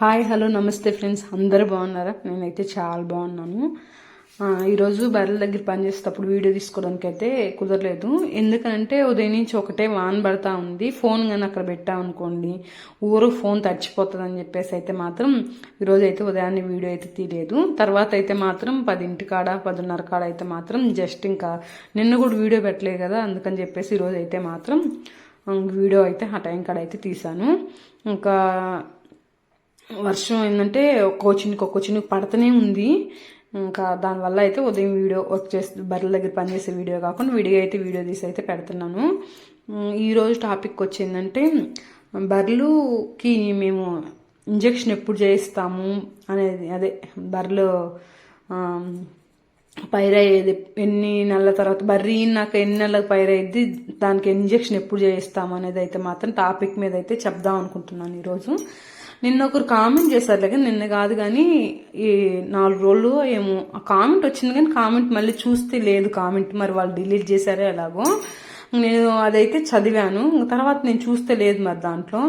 Hi hello నమస్తే friends. అందరు బాగున్నారా? నేనైతే చాలా బాగున్నాను. ఈరోజు బర్రెల దగ్గర పనిచేసేటప్పుడు వీడియో తీసుకోవడానికి అయితే కుదరలేదు. ఎందుకంటే ఉదయం నుంచి ఒకటే వాన్ పడతా ఉంది. ఫోన్ కానీ అక్కడ పెట్టామనుకోండి ఊరు ఫోన్ తడిచిపోతుంది అని చెప్పేసి అయితే మాత్రం ఈరోజు అయితే ఉదయాన్నే వీడియో అయితే తీయలేదు. తర్వాత అయితే మాత్రం పదింటి కాడ పదిన్నర కాడ అయితే మాత్రం జస్ట్ ఇంకా నిన్న కూడా వీడియో పెట్టలేదు కదా అందుకని చెప్పేసి ఈరోజు అయితే మాత్రం వీడియో అయితే ఆ టైం కాడ అయితే తీసాను ఇంకా వర్షం ఏంటంటే ఒక్కో చినుకు ఒక్కో చినుకు పడుతూనే ఉంది. ఇంకా దానివల్ల అయితే ఉదయం వీడియో వర్క్ చేసి బర్రెల దగ్గర పనిచేసే వీడియో కాకుండా వీడియో అయితే వీడియో తీసి అయితే పెడుతున్నాను. ఈరోజు టాపిక్ వచ్చిందంటే బర్రెలుకి మేము ఇంజెక్షన్ ఎప్పుడు చేయిస్తాము అనేది అదే బర్రెలు పైరయ్యేది ఎన్ని నెలల తర్వాత బర్రీ నాకు ఎన్ని నెలలకు పైరయ్యేది దానికి ఇంజెక్షన్ ఎప్పుడు చేయిస్తాము అనేది అయితే మాత్రం టాపిక్ మీద అయితే చెప్దాం అనుకుంటున్నాను ఈరోజు. నిన్న ఒకరు కామెంట్ చేశారు లేక నిన్న కాదు కానీ ఈ నాలుగు రోజులు ఏమో ఆ కామెంట్ వచ్చింది కానీ కామెంట్ మళ్ళీ చూస్తే లేదు కామెంట్. మరి వాళ్ళు డిలీట్ చేశారో ఎలాగో. నేను అదైతే చదివాను. తర్వాత నేను చూస్తే లేదు మరి దాంట్లో.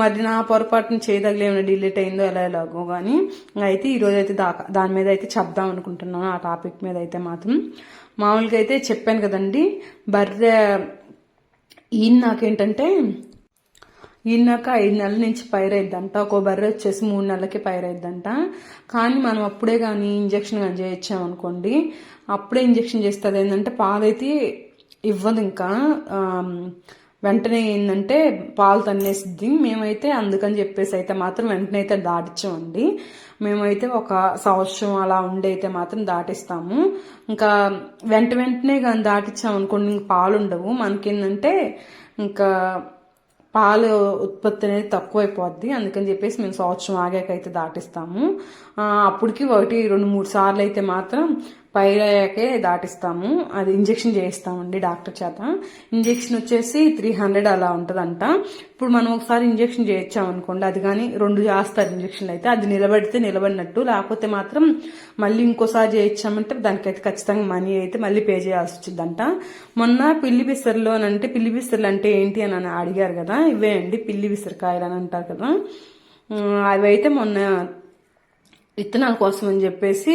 మరి నా పొరపాటున చేయదగలే ఏమైనా డిలీట్ అయిందో ఎలా ఎలాగో కానీ అయితే ఈరోజు అయితే దా దాని మీద అయితే చెప్దాం అనుకుంటున్నాను ఆ టాపిక్ మీద అయితే మాత్రం. మామూలుగా అయితే చెప్పాను కదండి బర్రె ఈయన నాకేంటంటే ఈనాక ఐదు నెలల నుంచి పైరైద్దంట. ఒక బర్రె వచ్చేసి మూడు నెలలకి పైరైద్దంట. కానీ మనం అప్పుడే కానీ ఇంజక్షన్ కానీ చేయించామనుకోండి అప్పుడే ఇంజక్షన్ చేస్తుంది ఏంటంటే పాలైతే ఇవ్వదు ఇంకా. వెంటనే ఏంటంటే పాలు తన్నేసిద్ది. మేమైతే అందుకని చెప్పేసి అయితే మాత్రం వెంటనే అయితే దాటించామండి మేమైతే ఒక సంవత్సరం అలా ఉండి అయితే మాత్రం దాటిస్తాము. ఇంకా వెంట వెంటనే కానీ దాటించామనుకోండి ఇంక పాలు ఉండవు మనకేంటంటే ఇంకా పాలు ఉత్పత్తి అనేది తక్కువైపోద్ది. అందుకని చెప్పేసి మేము సంవత్సరం ఆగాకైతే దాటిస్తాము. అప్పటికి ఒకటి రెండు మూడు సార్లు అయితే మాత్రం పైరయ్యాకే దాటిస్తాము. అది ఇంజెక్షన్ చేయిస్తామండి డాక్టర్ చేత. ఇంజెక్షన్ వచ్చేసి త్రీ హండ్రెడ్ అలా ఉంటుందంట. ఇప్పుడు మనం ఒకసారి ఇంజెక్షన్ చేయించామనుకోండి అది కానీ రెండు చేస్తారు ఇంజక్షన్లు అయితే అది నిలబడితే నిలబడినట్టు. లేకపోతే మాత్రం మళ్ళీ ఇంకోసారి చేయించామంటే దానికైతే ఖచ్చితంగా మనీ అయితే మళ్ళీ పే చేయాల్సి వచ్చిందంట. మొన్న పిల్లి బిసర్లు అని అంటే పిల్లి బిసర్లు అంటే ఏంటి అని అడిగారు కదా ఇవే అండి పిల్లి విసరకాయలు అని అంటారు కదా. అవైతే అవి అయితే మొన్న విత్తనాల కోసం అని చెప్పేసి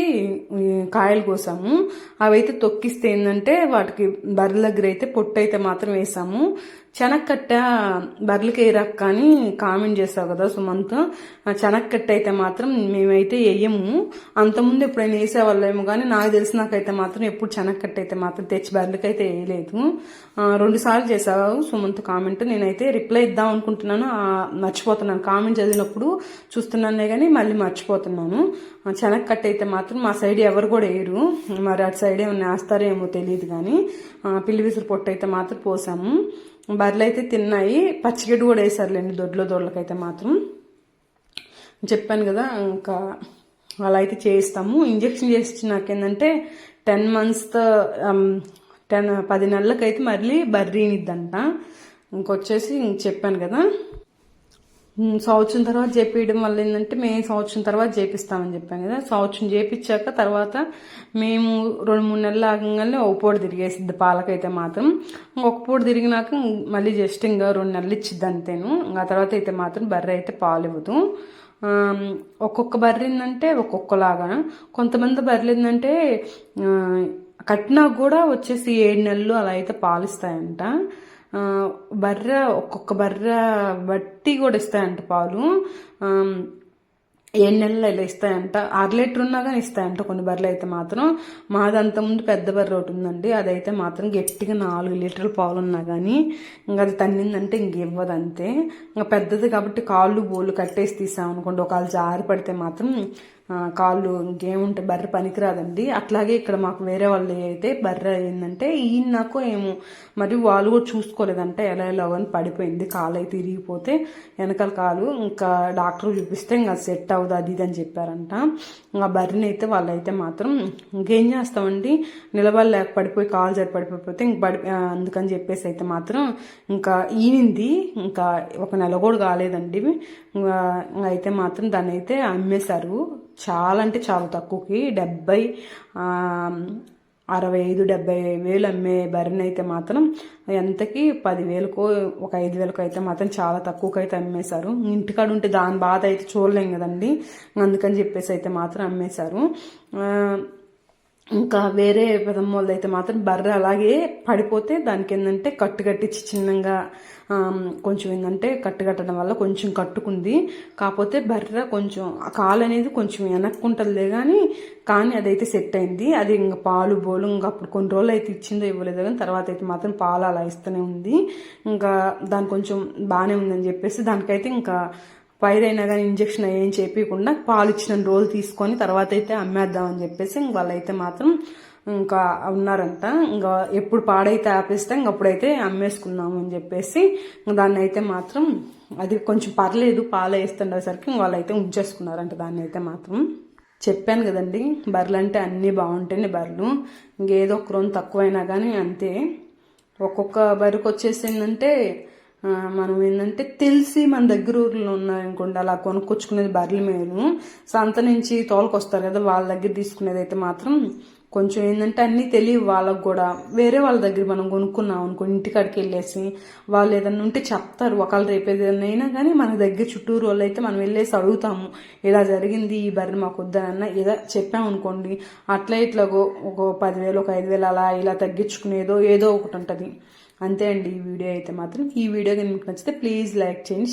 కాయలు కోసాము. అవైతే తొక్కిస్తే ఏంటంటే వాటికి బర్రెల దగ్గర అయితే పొట్టు అయితే మాత్రం వేసాము. చెనక్కట్ట బర్రెలకి వేయరాక కానీ కామెంట్ చేసావు కదా సుమంత్. చెనక్కట్ట అయితే మాత్రం మేమైతే వేయము. అంతకుముందు ఎప్పుడైనా వేసేవాళ్ళేమో కానీ నాకు తెలిసినాకైతే మాత్రం ఎప్పుడు చెనక్కట్ట అయితే మాత్రం తెచ్చి బర్రెలకైతే వేయలేదు. రెండుసార్లు రెండు సార్లు చేసావు సుమంత్ కామెంట్. నేనైతే రిప్లై ఇద్దాం అనుకుంటున్నాను. మర్చిపోతున్నాను. కామెంట్ చదివినప్పుడు చూస్తున్నానే కానీ మళ్ళీ మర్చిపోతున్నాను. చెనక్కట్ట అయితే మాత్రం మా సైడ్ ఎవరు కూడా వేయరు. మరి అటు సైడ్ ఏమన్నా వేస్తారేమో తెలియదు కానీ పిల్లి విసురు పొట్టు అయితే మాత్రం పోసాము. బర్రెలు అయితే తిన్నాయి. పచ్చిగడ్డి కూడా వేసారులేండి దొడ్లో దొడ్లకైతే మాత్రం. చెప్పాను కదా ఇంకా అలా అయితే చేయిస్తాము. ఇంజక్షన్ చేసి నాకేంటంటే టెన్ మంత్స్ టెన్ పది నెలలకైతే మళ్ళీ బర్రీనిద్దంట ఇంకొచ్చేసి ఇంక చెప్పాను కదా. సంవత్సరం తర్వాత చేపించడం వల్ల ఏంటంటే మేము సంవత్సరం తర్వాత చేపిస్తామని చెప్పాం కదా. సంవత్సరం చేపించాక తర్వాత మేము రెండు మూడు నెలలు ఆగంగానే ఒక పూట తిరిగేసిద్ది పాలకైతే మాత్రం. ఒక పూట తిరిగినాక మళ్ళీ జస్ట్ ఇంకా రెండు నెలలు ఇచ్చిద్ది అంతేను. ఆ తర్వాత అయితే మాత్రం బర్రె అయితే పాలు ఇవ్వదు. ఒక్కొక్క బర్రె ఏంటంటే ఒక్కొక్కలాగా. కొంతమంది బర్రెలు ఏంటంటే కట్టినా కూడా వచ్చేసి ఏడు నెలలు అలా అయితే పాలిస్తాయంట. బర్రె ఒక్కొక్క బర్రె బట్టి కూడా ఇస్తాయంట పాలు. ఏడు నెలలు ఇలా ఇస్తాయంట. అర లీటర్ ఉన్నా కానీ ఇస్తాయంట కొన్ని బర్రెలు అయితే మాత్రం. మాదంత ముందు పెద్ద బర్రె ఒకటి ఉందండి. అదైతే మాత్రం గట్టిగా నాలుగు లీటర్ల పాలు ఉన్నా కానీ ఇంకా అది తన్నిందంటే ఇంక ఇవ్వదు అంతే. ఇంకా పెద్దది కాబట్టి కాళ్ళు బోళ్ళు కట్టేసి తీసామనుకోండి ఒకవేళ జారి పడితే మాత్రం కాళ్ళు ఇంకేముంటే బర్రె పనికిరాదండి. అట్లాగే ఇక్కడ మాకు వేరే వాళ్ళు అయితే బర్రె ఏంటంటే ఈయన నాకు ఏమో మరి వాళ్ళు కూడా చూసుకోలేదంటే ఎలా ఎలా అని పడిపోయింది కాలు అయితే ఇరిగిపోతే వెనకాల కాలు ఇంకా డాక్టర్ చూపిస్తే ఇంకా సెట్ అవ్వదు అది ఇది అని చెప్పారంట. ఇంకా బర్రెని అయితే వాళ్ళైతే మాత్రం ఇంకేం చేస్తామండి? నిలబడలేక పడిపోయి కాలు జరి పడిపోతే ఇంక పడి అందుకని చెప్పేసి అయితే మాత్రం ఇంకా ఈనింది. ఇంకా ఒక నెల కూడా కాలేదండి. ఇంకా ఇంకా అయితే మాత్రం దాన్ని అయితే అమ్మేశారు. చాలా అంటే చాలా తక్కువకి. డెబ్బై అరవై ఐదు డెబ్బై వేలు అమ్మే బర్రెని అయితే మాత్రం ఎంతకి? పదివేలకు ఒక ఐదు వేలకు అయితే మాత్రం చాలా తక్కువకి అయితే అమ్మేశారు. ఇంటికాడ ఉంటే దాని బాధ అయితే చూడలేం కదండి. అందుకని చెప్పేసి అయితే మాత్రం అమ్మేశారు. ఇంకా వేరే పెదమ్మోళ్ళు అయితే మాత్రం బర్రె అలాగే పడిపోతే దానికి ఏంటంటే కట్టు కట్టించి చిన్నగా కొంచెం ఏంటంటే కట్టు కట్టడం వల్ల కొంచెం కట్టుకుంది. కాకపోతే బర్రె కొంచెం ఆ కాలు అనేది కొంచెం వెనక్కుంటుందిలే కానీ కానీ అదైతే సెట్ అయింది అది ఇంకా పాలు బోలు ఇంకా అప్పుడు కొన్ని రోజులు అయితే ఇచ్చిందో ఇవ్వలేదో కానీ తర్వాత అయితే మాత్రం పాలు అలా ఇస్తూనే ఉంది. ఇంకా దాని కొంచెం బాగానే ఉందని చెప్పేసి దానికైతే ఇంకా పైరైనా కానీ ఇంజక్షన్ ఏం చేయకుండా పాలు ఇచ్చిన రోల్ తీసుకొని తర్వాత అయితే అమ్మేద్దామని చెప్పేసి ఇంక వాళ్ళైతే మాత్రం ఇంకా ఉన్నారంట. ఇంకా ఎప్పుడు పాడైతే ఆపేస్తే ఇంక అప్పుడైతే అమ్మేసుకుందాం అని చెప్పేసి ఇంక దాన్ని అయితే మాత్రం అది కొంచెం పర్లేదు పాలు వేస్తుండేసరికి ఇంక వాళ్ళైతే ఉంచేసుకున్నారంట దాన్ని అయితే మాత్రం. చెప్పాను కదండి బర్రెలు అంటే అన్నీ బాగుంటాయి బర్రెలు. ఇంకేదో ఒక రోజు తక్కువైనా కానీ అంతే. ఒక్కొక్క బర్రెకి వచ్చేసి ఏంటంటే మనం ఏంటంటే తెలిసి మన దగ్గర ఊర్లో ఉన్నాయనుకోండి అలా కొనుక్కొచ్చుకునేది బర్రెల మేలు. సంత నుంచి తోలుకొస్తారు కదా వాళ్ళ దగ్గర తీసుకునేది అయితే మాత్రం కొంచెం ఏంటంటే అన్నీ తెలియవు వాళ్ళకు కూడా. వేరే వాళ్ళ దగ్గర మనం కొనుక్కున్నాం అనుకో ఇంటికాడికి వెళ్ళేసి వాళ్ళు ఏదన్నా ఉంటే చెప్తారు. ఒకళ్ళు రేపు ఏదైనా అయినా కానీ మన దగ్గర చుట్టూరు వాళ్ళు అయితే మనం వెళ్ళేసి అడుగుతాము. ఇలా జరిగింది ఈ బర్రె మాకు వద్దనన్నా ఏదో చెప్పామనుకోండి అట్లా ఇట్లాగో ఒక పదివేలు ఒక ఐదు వేలు అలా ఇలా తగ్గించుకునేదో ఏదో ఒకటి ఉంటుంది. అంతే అండి ఈ వీడియో అయితే మాత్రం. ఈ వీడియో కనుక నచ్చితే ప్లీజ్ లైక్ చేయండి